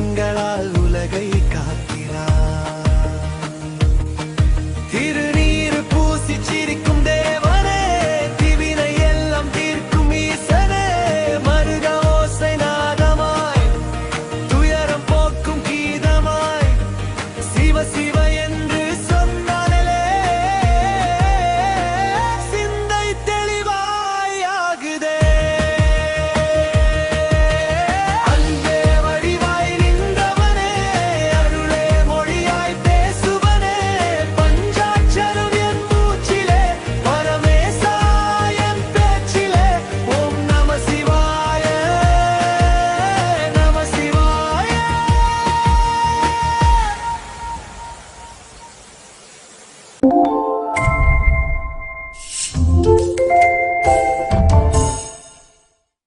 கண்களால் உலகை காத்த